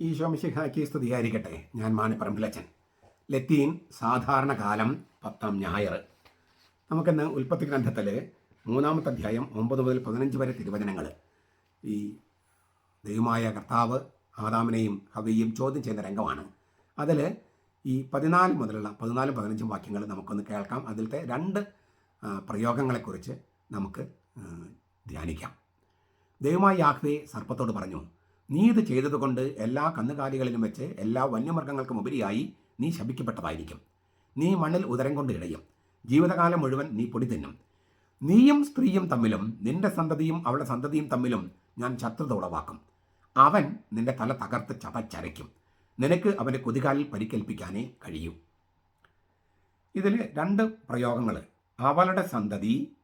ഈശോ മിശിഹാക്കി സ്തുതിയായിരിക്കട്ടെ. ഞാൻ മാണിപ്പറമ്പിലച്ചൻ. ലത്തീൻ സാധാരണ കാലം പത്താം ഞായർ. നമുക്കിന്ന് ഉൽപ്പത്തി ഗ്രന്ഥത്തിൽ മൂന്നാമത്തെ അധ്യായം ഒമ്പത് മുതൽ പതിനഞ്ച് വരെ തിരുവചനങ്ങൾ ഈ ദൈവമായ കർത്താവ് ആദാമിനെയും ഹവയും ചോദ്യം ചെയ്യുന്ന രംഗമാണ്. അതിൽ ഈ പതിനാല് മുതലുള്ള പതിനാലും പതിനഞ്ചും വാക്യങ്ങൾ നമുക്കൊന്ന് കേൾക്കാം. അതിലത്തെ രണ്ട് പ്രയോഗങ്ങളെക്കുറിച്ച് നമുക്ക് ധ്യാനിക്കാം. ദൈവമായ യാഹ്വേ സർപ്പത്തോട് പറഞ്ഞു നീ ഇത് ചെയ്തതുകൊണ്ട് എല്ലാ കന്നുകാലികളിലും വെച്ച് എല്ലാ വന്യമൃഗങ്ങൾക്കും ഉപരിയായി നീ ശപിക്കപ്പെട്ടതായിരിക്കും. നീ മണ്ണിൽ ഉദരം കൊണ്ട് ഇടയും. ജീവിതകാലം മുഴുവൻ നീ പൊടി തിന്നും. നീയും സ്ത്രീയും തമ്മിലും നിന്റെ സന്തതിയും അവളുടെ സന്തതിയും തമ്മിലും ഞാൻ ശത്രുത ഉളവാക്കും. അവൻ നിന്റെ തല തകർത്ത് ചതച്ചരയ്ക്കും. നിനക്ക് അവന്റെ കൊതികാലിൽ പരിക്കേൽപ്പിക്കാനേ കഴിയൂ. ഇതിൽ രണ്ട് പ്രയോഗങ്ങൾ അവളുടെ സന്തതി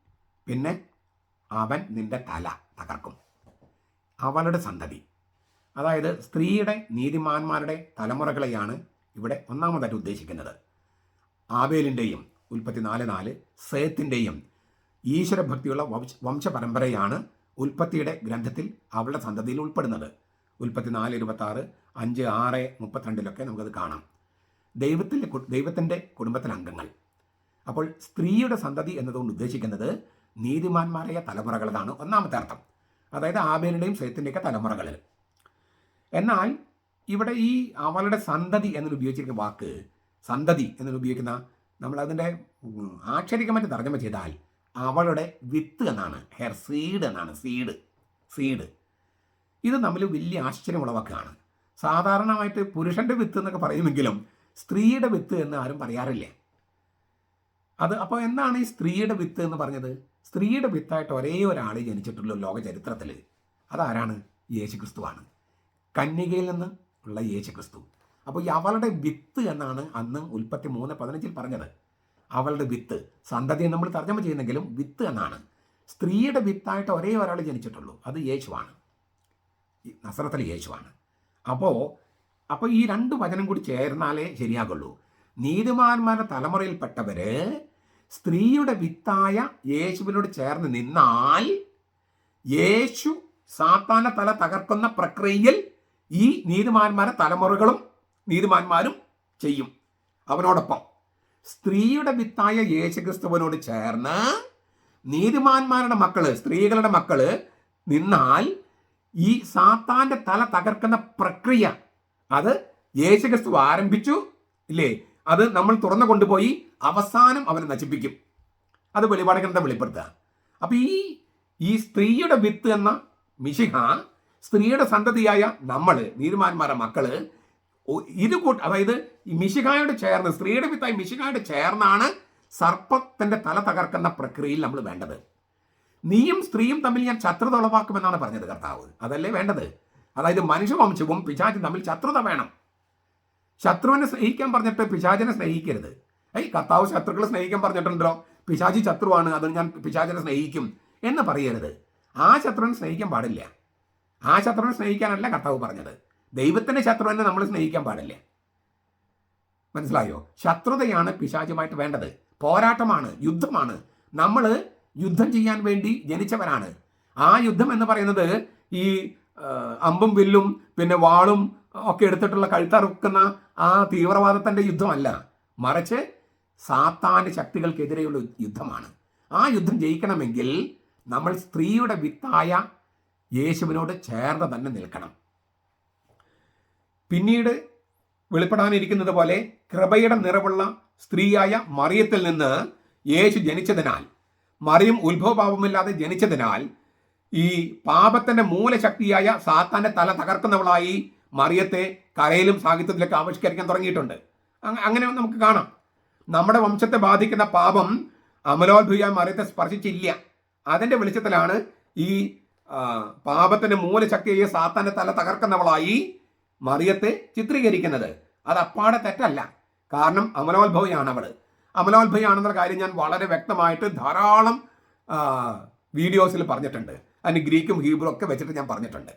പിന്നെ അവൻ നിന്റെ തല തകർക്കും. അവളുടെ സന്തതി. അതായത് സ്ത്രീയുടെ നീതിമാന്മാരുടെ തലമുറകളെയാണ് ഇവിടെ ഒന്നാമതായിട്ട് ഉദ്ദേശിക്കുന്നത്. ആബേലിന്റെയും ഉൽപ്പത്തി നാല് നാല് സേത്തിന്റെയും ഈശ്വരഭക്തിയുള്ള വംശ വംശപരമ്പരയാണ് ഉൽപ്പത്തിയുടെ ഗ്രന്ഥത്തിൽ അവളുടെ സന്തതിയിൽ ഉൾപ്പെടുന്നത്. ഉൽപ്പത്തി നാല് ഇരുപത്തി ആറ് അഞ്ച് ആറ് മുപ്പത്തിരണ്ടിലൊക്കെ നമുക്കത് കാണാം. ദൈവത്തിന്റെ ദൈവത്തിന്റെ കുടുംബത്തിലെ അംഗങ്ങൾ. അപ്പോൾ സ്ത്രീയുടെ സന്തതി എന്നതുകൊണ്ട് ഉദ്ദേശിക്കുന്നത് നീതിമാന്മാരായ തലമുറകളതാണ് ഒന്നാമത്തെ അർത്ഥം. അതായത് ആബേലിന്റെയും സേത്തിന്റെയൊക്കെ തലമുറകളിൽ എന്നാൽ ഇവിടെ ഈ അവളുടെ സന്തതി എന്നൊരു ഉപയോഗിച്ചിരിക്കുന്ന വാക്ക് സന്തതി എന്നൊരു ഉപയോഗിക്കുന്ന നമ്മൾ ഉം, ആക്ഷരികമായിട്ട് തർജമ ചെയ്താൽ അവളുടെ വിത്ത് എന്നാണ് ഹെയർ സീഡ് എന്നാണ് സീഡ് സീഡ് ഇത് തമ്മിൽ വലിയ ആശ്ചര്യമുള്ള വാക്കാണ്. സാധാരണമായിട്ട് പുരുഷന്റെ വിത്ത് എന്നൊക്കെ പറയുമെങ്കിലും സ്ത്രീയുടെ വിത്ത് എന്ന് ആരും പറയാറില്ല. അത് അപ്പോൾ എന്താണ് ഈ സ്ത്രീയുടെ വിത്ത് എന്ന് പറഞ്ഞത്? സ്ത്രീയുടെ വിത്തായിട്ട് ഒരേ ഒരാൾ ജനിച്ചിട്ടുള്ളൂ ലോക ചരിത്രത്തിൽ അതാരാണ്? യേശുക്രിസ്തുവാണ്. കന്യകയിൽ നിന്ന് ഉള്ള യേശു ക്രിസ്തു അപ്പോൾ ഈ അവളുടെ വിത്ത് എന്നാണ് അന്ന് ഉൽപ്പത്തി മൂന്ന് പതിനഞ്ചിൽ പറഞ്ഞത്. അവളുടെ വിത്ത് സന്തതിയെ നമ്മൾ തർജമ ചെയ്യുന്നെങ്കിലും വിത്ത് എന്നാണ്. സ്ത്രീയുടെ വിത്തായിട്ട് ഒരേ ഒരാൾ ജനിച്ചിട്ടുള്ളൂ അത് യേശുവാണ്. നസറത്തിലെ യേശുവാണ്. അപ്പോൾ അപ്പോൾ ഈ രണ്ട് വചനം കൂടി ചേർന്നാലേ ശരിയാകുള്ളൂ. നീതിമാന്മാരുടെ തലമുറയിൽപ്പെട്ടവർ സ്ത്രീയുടെ വിത്തായ യേശുവിനോട് ചേർന്ന് നിന്നാൽ യേശു സാത്താന തല തകർക്കുന്ന പ്രക്രിയയിൽ ഈ നീതിമാന്മാരെ തലമുറകളും നീതിമാന്മാരും ചെയ്യും. അവനോടൊപ്പം സ്ത്രീയുടെ വിത്തായ യേശുക്രിസ്തുവിനോട് ചേർന്ന് നീതിമാന്മാരുടെ മക്കൾ സ്ത്രീകളുടെ മക്കൾ നിന്നാൽ ഈ സാത്താന്റെ തല തകർക്കുന്ന പ്രക്രിയ അത് യേശുക്രിസ്തു ആരംഭിച്ചു ഇല്ലേ? അത് നമ്മൾ തുറന്നു കൊണ്ടുപോയി അവസാനം അവനെ നശിപ്പിക്കും. അത് വെളിപാട് വെളിപ്പെടുത്തുക. അപ്പൊ ഈ ഈ സ്ത്രീയുടെ വിത്ത് എന്ന മിശിഹ സ്ത്രീയുടെ സന്തതിയായ നമ്മൾ നീരുമാന്മാരെ മക്കൾ ഇത് അതായത് ഈ മിശികായോട് ചേർന്ന് സ്ത്രീയുടെ വിത്തായി മിശികായോട് ചേർന്നാണ് സർപ്പത്തിന്റെ തല തകർക്കുന്ന പ്രക്രിയയിൽ നമ്മൾ വേണ്ടത്. നീയും സ്ത്രീയും തമ്മിൽ ഞാൻ ശത്രുത ഉളവാക്കുമെന്നാണ് പറഞ്ഞത് കർത്താവ്. അതല്ലേ വേണ്ടത്? അതായത് മനുഷ്യവംശവും പിശാചും തമ്മിൽ ശത്രുത വേണം. ശത്രുവിനെ സ്നേഹിക്കാൻ പറഞ്ഞിട്ട് പിശാചിനെ സ്നേഹിക്കരുത്. ഏയ് കർത്താവ് ശത്രുക്കളെ സ്നേഹിക്കാൻ പറഞ്ഞിട്ടുണ്ടോ പിശാചി ശത്രുവാണ് അത് ഞാൻ പിശാചിനെ സ്നേഹിക്കും എന്ന് പറയരുത്. ആ ശത്രുവിനെ സ്നേഹിക്കാൻ പാടില്ല. ആ ശത്രുവിനെ സ്നേഹിക്കാനല്ല കർത്താവ് പറഞ്ഞത്. ദൈവത്തിന്റെ ശത്രുവിനെ നമ്മൾ സ്നേഹിക്കാൻ പാടില്ല? മനസ്സിലായോ? ശത്രുതയാണ് പിശാചുമായിട്ട് വേണ്ടത്. പോരാട്ടമാണ് യുദ്ധമാണ്. നമ്മൾ യുദ്ധം ചെയ്യാൻ വേണ്ടി ജനിച്ചവരാണ്. ആ യുദ്ധം എന്ന് പറയുന്നത് ഈ അമ്പും വില്ലും പിന്നെ വാളും ഒക്കെ എടുത്തിട്ടുള്ള കഴുത്തറുക്കുന്ന ആ തീവ്രവാദത്തിന്റെ യുദ്ധമല്ല. മറിച്ച് സാത്താന്റെ ശക്തികൾക്കെതിരെയുള്ള യുദ്ധമാണ്. ആ യുദ്ധം ജയിക്കണമെങ്കിൽ നമ്മൾ സ്ത്രീയുടെ വിത്തായ യേശുവിനോട് ചേർന്ന് തന്നെ നിൽക്കണം. പിന്നീട് വെളിപ്പെടാനിരിക്കുന്നത് പോലെ കൃപയുടെ നിറവുള്ള സ്ത്രീയായ മറിയത്തിൽ നിന്ന് യേശു ജനിച്ചതിനാൽ മറിയം ഉത്ഭവപാപമില്ലാതെ ജനിച്ചതിനാൽ ഈ പാപത്തിന്റെ മൂലശക്തിയായ സാത്താന്റെ തല തകർക്കുന്നവളായി മറിയത്തെ കരയിലും സാഹിത്യത്തിലൊക്കെ ആവിഷ്കരിക്കാൻ തുടങ്ങിയിട്ടുണ്ട്. അങ്ങ- അങ്ങനെ നമുക്ക് കാണാം. നമ്മുടെ വംശത്തെ ബാധിക്കുന്ന പാപം അമലോദ്ഭുയ മറിയത്തെ സ്പർശിച്ചില്ല. അതിന്റെ വെളിച്ചത്തിലാണ് ഈ പാപത്തിന്റെ മൂലശക്തിയായ സാത്താന്റെ തല തകർക്കുന്നവളായി മറിയത്തെ ചിത്രീകരിക്കുന്നത്. അത് അപ്പാടെ തെറ്റല്ല. കാരണം അമലോത്ഭവയാണ് അവൾ അമലോത്ഭവിയാണെന്നുള്ള കാര്യം ഞാൻ വളരെ വ്യക്തമായിട്ട് ധാരാളം വീഡിയോസിൽ പറഞ്ഞിട്ടുണ്ട്. അതിന് ഗ്രീക്കും ഹീബ്രും ഒക്കെ വെച്ചിട്ട് ഞാൻ പറഞ്ഞിട്ടുണ്ട്.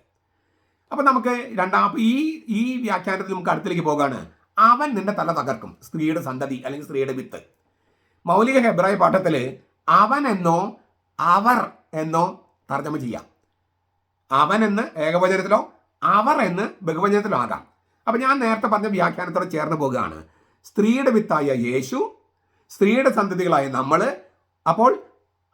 അപ്പം നമുക്ക് രണ്ടാം ഈ ഈ വ്യാഖ്യാനത്തിൽ നമുക്ക് അടുത്തേക്ക് പോകാണ്. അവൻ നിന്റെ തല തകർക്കും. സ്ത്രീയുടെ സന്തതി അല്ലെങ്കിൽ സ്ത്രീയുടെ വിത്ത്. മൗലിക ഹെബ്രായ പാഠത്തിൽ അവൻ എന്നോ അവർ എന്നോ തർജമ ചെയ്യാം. അവൻ എന്ന് ഏകവചനത്തിലോ? അവർ എന്ന് ബഹുവചനത്തിലോ ആകാം. അപ്പം ഞാൻ നേരത്തെ പറഞ്ഞ വ്യാഖ്യാനത്തോടെ ചേർന്ന് പോകുകയാണ്. സ്ത്രീയുടെ വിത്തായ യേശു സ്ത്രീയുടെ സന്തതികളായ നമ്മൾ അപ്പോൾ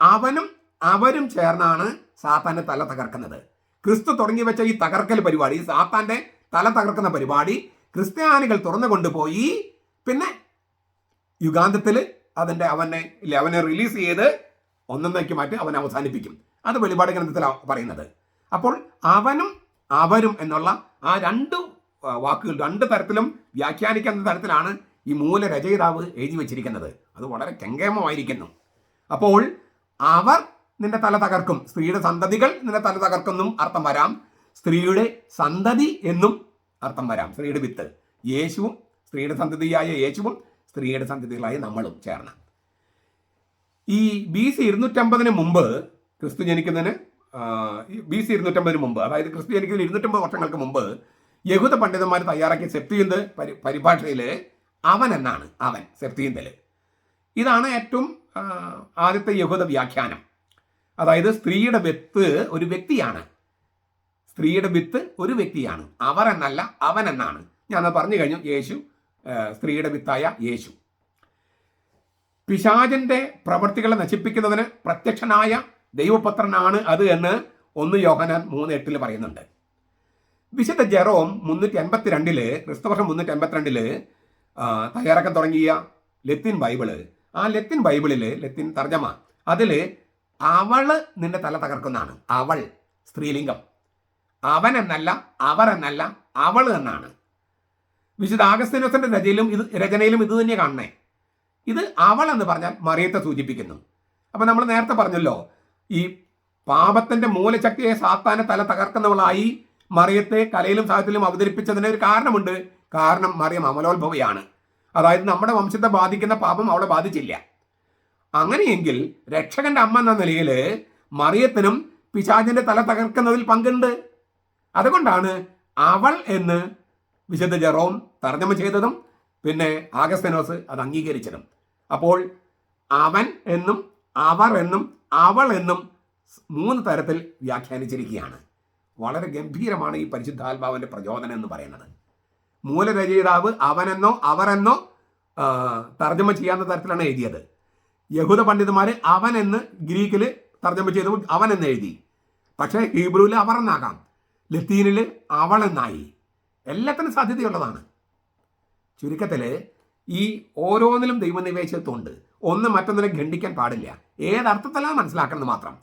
അവനും അവരും ചേർന്നാണ് സാത്താന്റെ തല തകർക്കുന്നത്. ക്രിസ്തു തുടങ്ങി വെച്ച ഈ തകർക്കൽ പരിപാടി സാത്താന്റെ തല തകർക്കുന്ന പരിപാടി ക്രിസ്ത്യാനികൾ തുറന്നു കൊണ്ടുപോയി പിന്നെ യുഗാന്തത്തിൽ അതിന്റെ അവനെ അവനെ റിലീസ് ചെയ്ത് ഒന്നൊന്നേക്ക് മാറ്റി അവൻ അവസാനിപ്പിക്കും. അത് വെളിപാട് ഗ്രന്ഥത്തിലാണ് പറയുന്നത്. അപ്പോൾ അവനും അവരും എന്നുള്ള ആ രണ്ട് വാക്കുകൾ രണ്ട് തരത്തിലും വ്യാഖ്യാനിക്കുന്ന തരത്തിലാണ് ഈ മൂല രചയിതാവ് എഴുതി വെച്ചിരിക്കുന്നത്. അത് വളരെ കെങ്കേമമായിരിക്കുന്നു. അപ്പോൾ അവർ നിന്റെ തല തകർക്കും. സ്ത്രീയുടെ സന്തതികൾ നിന്റെ തല തകർക്കുന്നും അർത്ഥം വരാം. സ്ത്രീയുടെ സന്തതി എന്നും അർത്ഥം വരാം. സ്ത്രീയുടെ വിത്ത്. യേശുവും സ്ത്രീയുടെ സന്തതിയായ യേശുവും സ്ത്രീയുടെ സന്തതികളായ നമ്മളും ചേർന്ന്. ഈ ബി സി ഇരുന്നൂറ്റമ്പതിന് മുമ്പ് ക്രിസ്തു ജനിക്കുന്നതിന് ബി സി ഇരുന്നൂറ്റമ്പതിന് മുമ്പ് അതായത് ക്രിസ്ത്യാനിക്ക് ഇരുന്നൂറ്റമ്പത് വർഷങ്ങൾക്ക് മുമ്പ് യഹൂദ പണ്ഡിതന്മാർ തയ്യാറാക്കിയ സെപ്തീന്ത് പരി പരിഭാഷയിൽ അവൻ എന്നാണ് അവൻ സെപ്തീന്തൽ ഇതാണ് ഏറ്റവും ആദ്യത്തെ യഹൂദ വ്യാഖ്യാനം. അതായത് സ്ത്രീയുടെ വിത്ത് ഒരു വ്യക്തിയാണ്. സ്ത്രീയുടെ വിത്ത് ഒരു വ്യക്തിയാണ്. അവർ എന്നല്ല അവൻ എന്നാണ്. ഞാൻ പറഞ്ഞു കഴിഞ്ഞു യേശു സ്ത്രീയുടെ വിത്തായ യേശു. പിശാചന്റെ പ്രവൃത്തികളെ നശിപ്പിക്കുന്നതിന് പ്രത്യക്ഷനായ ദൈവപുത്രനാണ് അത് എന്ന് ഒന്ന് യോഹനാൻ മൂന്ന് എട്ടിൽ പറയുന്നുണ്ട്. വിശുദ്ധ ജെറോം മുന്നൂറ്റി എൺപത്തിരണ്ടിൽ ക്രിസ്തുവർഷം മുന്നൂറ്റി എൺപത്തിരണ്ടിൽ തയ്യാറാക്കാൻ തുടങ്ങിയ ലത്തിൻ ബൈബിൾ. ആ ലത്തിൻ ബൈബിളിൽ ലത്തിൻ തർജമ അതിൽ അവൾ നിന്റെ തല തകർക്കുന്നതാണ്. അവൾ സ്ത്രീലിംഗം. അവൻ എന്നല്ല അവർ എന്നല്ല അവൾ എന്നാണ്. വിശുദ്ധ ആഗസ്തീനോസിന്റെ രചയിലും ഇത് രചനയിലും ഇത് തന്നെ കാണണേ ഇത് അവൾ എന്ന് പറഞ്ഞാൽ മറിയത്തെ സൂചിപ്പിക്കുന്നു. അപ്പൊ നമ്മൾ നേരത്തെ പറഞ്ഞല്ലോ ഈ പാപത്തിന്റെ മൂലശക്തിയെ സാത്താനെ തല തകർക്കുന്നവളായി മറിയത്തെ കലയിലും സാഹിത്യത്തിലും അവതരിപ്പിച്ചതിന് ഒരു കാരണമുണ്ട്. കാരണം മറിയം അമലോത്ഭവയാണ്. അതായത് നമ്മുടെ വംശത്തെ ബാധിക്കുന്ന പാപം അവളെ ബാധിച്ചില്ല. അങ്ങനെയെങ്കിൽ രക്ഷകന്റെ അമ്മ എന്ന നിലയിൽ മറിയത്തിനും പിശാചിന്റെ തല തകർക്കുന്നതിൽ പങ്കുണ്ട്. അതുകൊണ്ടാണ് അവൾ എന്ന് വിശുദ്ധ ജെറോം തർജമ ചെയ്തതും പിന്നെ ആഗസ്തനോസ് അത് അംഗീകരിച്ചതും. അപ്പോൾ അവൻ എന്നും അവർ എന്നും അവൾ എന്നും മൂന്ന് തരത്തിൽ വ്യാഖ്യാനിച്ചിരിക്കുകയാണ്. വളരെ ഗംഭീരമാണ് ഈ പരിശുദ്ധാത്മാവിന്റെ പ്രചോദനം എന്ന് പറയുന്നത്. മൂലരചയിതാവ് അവനെന്നോ അവരെന്നോ തർജമ ചെയ്യാവുന്ന തരത്തിലാണ് എഴുതിയത്. യഹൂദ പണ്ഡിതന്മാർ അവൻ എന്ന് ഗ്രീക്കിൽ തർജമ ചെയ്തു അവൻ എന്ന് എഴുതി. പക്ഷേ ഹീബ്രുവിൽ അവർ എന്നാകാം ലത്തീനിൽ അവൾ എന്നായി എല്ലാത്തിനും സാധ്യതയുള്ളതാണ്. ചുരുക്കത്തിൽ ഈ ഓരോന്നിലും ദൈവനിവേശത്വമുണ്ട് ഒന്ന് മറ്റൊന്നിനെ ഖണ്ഡിക്കാൻ പാടില്ല. ഏതർത്ഥത്തിലാണ് മനസ്സിലാക്കുന്നത് മാത്രം.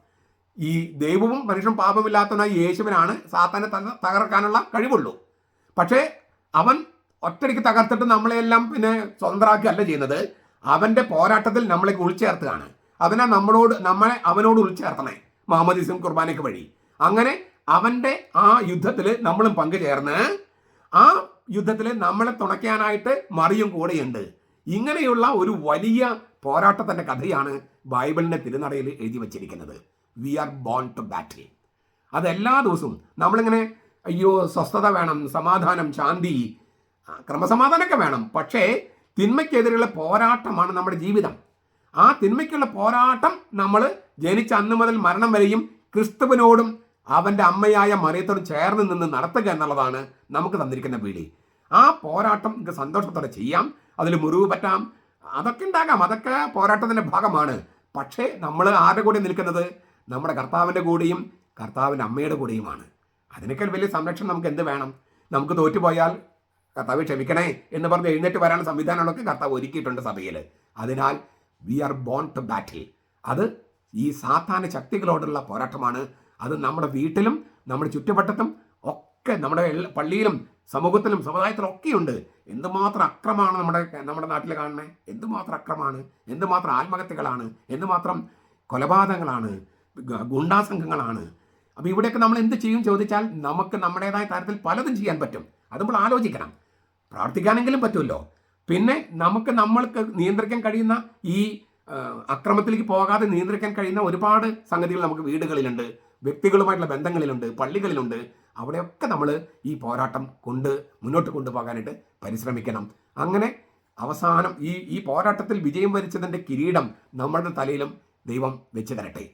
ഈ ദൈവവും മനുഷ്യൻ പാപമില്ലാത്തവനായി യേശുവിനാണ് സാത്താനെ തകർക്കാനുള്ള കഴിവുള്ളൂ. പക്ഷേ അവൻ ഒറ്റയ്ക്ക് തകർത്തിട്ട് നമ്മളെല്ലാം പിന്നെ സ്വന്തമാക്കുകയല്ല ചെയ്യുന്നത്. അവന്റെ പോരാട്ടത്തിൽ നമ്മളെ ഉൾച്ചേർത്തുകയാണ് അവനെ നമ്മളോട് നമ്മളെ അവനോട് ഉൾച്ചേർത്തണേ. മുഹമ്മദീസും കുർബാനയ്ക്ക് വഴി. അങ്ങനെ അവന്റെ ആ യുദ്ധത്തിൽ നമ്മളും പങ്കുചേർന്ന് ആ യുദ്ധത്തിൽ നമ്മളെ തുണയ്ക്കാനായിട്ട് മറിയും കൂടെയുണ്ട്. ഇങ്ങനെയുള്ള ഒരു വലിയ പോരാട്ടത്തിന്റെ കഥയാണ് ബൈബിളിന്റെ തിരുനടയിൽ എഴുതി വച്ചിരിക്കുന്നത്. We are born to battle അത് എല്ലാ ദിവസവും നമ്മളിങ്ങനെ അയ്യോ സ്വസ്ഥത വേണം സമാധാനം ശാന്തി. ക്രമസമാധാനമൊക്കെ വേണം. പക്ഷേ തിന്മയ്ക്കെതിരെയുള്ള പോരാട്ടമാണ് നമ്മുടെ ജീവിതം. ആ തിന്മയ്ക്കുള്ള പോരാട്ടം നമ്മൾ ജനിച്ച അന്ന് മുതൽ മരണം വരെയും ക്രിസ്തുവിനോടും അവന്റെ അമ്മയായ മറിയത്തോടും ചേർന്ന് നിന്ന് നടത്തുക എന്നുള്ളതാണ് നമുക്ക് തന്നിരിക്കുന്ന വീടി ആ പോരാട്ടം നമുക്ക് സന്തോഷത്തോടെ ചെയ്യാം. അതിൽ മുറിവ് പറ്റാം. അതൊക്കെ ഉണ്ടാകാം. അതൊക്കെ പോരാട്ടത്തിന്റെ ഭാഗമാണ്. പക്ഷേ നമ്മൾ ആരുടെ കൂടെ നിൽക്കുന്നത്? നമ്മുടെ കർത്താവിന്റെ കൂടെയും കർത്താവിന്റെ അമ്മയുടെ കൂടെയുമാണ്. അതിനേക്കാൾ വലിയ സംരക്ഷണം നമുക്ക് എന്ത് വേണം? നമുക്ക് തോറ്റുപോയാൽ കർത്താവ് ക്ഷമിക്കണേ എന്ന് പറഞ്ഞ് എഴുന്നേറ്റ് വരാനുള്ള സംവിധാനങ്ങളൊക്കെ കർത്താവ് ഒരുക്കിയിട്ടുണ്ട് സഭയിൽ അതിനാൽ we are born to battle അത് ഈ സാധാരണ ശക്തികളോടുള്ള പോരാട്ടമാണ്. അത് നമ്മുടെ വീട്ടിലും നമ്മുടെ ചുറ്റുവട്ടത്തും ഒക്കെ നമ്മുടെ പള്ളിയിലും സമൂഹത്തിലും സമുദായത്തിലും ഒക്കെയുണ്ട്. എന്തുമാത്രം അക്രമമാണ് നമ്മുടെ നമ്മുടെ നാട്ടിൽ കാണുന്നത് എന്തുമാത്രം അക്രമമാണ്? എന്തുമാത്രം ആത്മഹത്യകളാണ്? എന്തുമാത്രം കൊലപാതകങ്ങളാണ്? ഗുണ്ടാസംഘങ്ങളാണ് അപ്പോൾ ഇവിടെയൊക്കെ നമ്മൾ എന്ത് ചെയ്യും ചോദിച്ചാൽ നമുക്ക് നമ്മുടേതായ തരത്തിൽ പലതും ചെയ്യാൻ പറ്റും. അത് നമ്മൾ ആലോചിക്കണം. പ്രാർത്ഥിക്കാനെങ്കിലും പറ്റുമല്ലോ പിന്നെ നമുക്ക് നമ്മൾക്ക് നിയന്ത്രിക്കാൻ കഴിയുന്ന ഈ അക്രമത്തിലേക്ക് പോകാതെ നിയന്ത്രിക്കാൻ കഴിയുന്ന ഒരുപാട് സംഗതികൾ നമുക്ക് വീടുകളിലുണ്ട്. വ്യക്തികളുമായിട്ടുള്ള ബന്ധങ്ങളിലുണ്ട് പള്ളികളിലുണ്ട്. അവിടെയൊക്കെ നമ്മൾ ഈ പോരാട്ടം കൊണ്ട് മുന്നോട്ട് കൊണ്ടുപോകാനായിട്ട് പരിശ്രമിക്കണം. അങ്ങനെ അവസാനം ഈ ഈ പോരാട്ടത്തിൽ വിജയം വരിച്ചതിന്റെ കിരീടം നമ്മളുടെ തലയിലും ദൈവം വെച്ച് തരട്ടെ.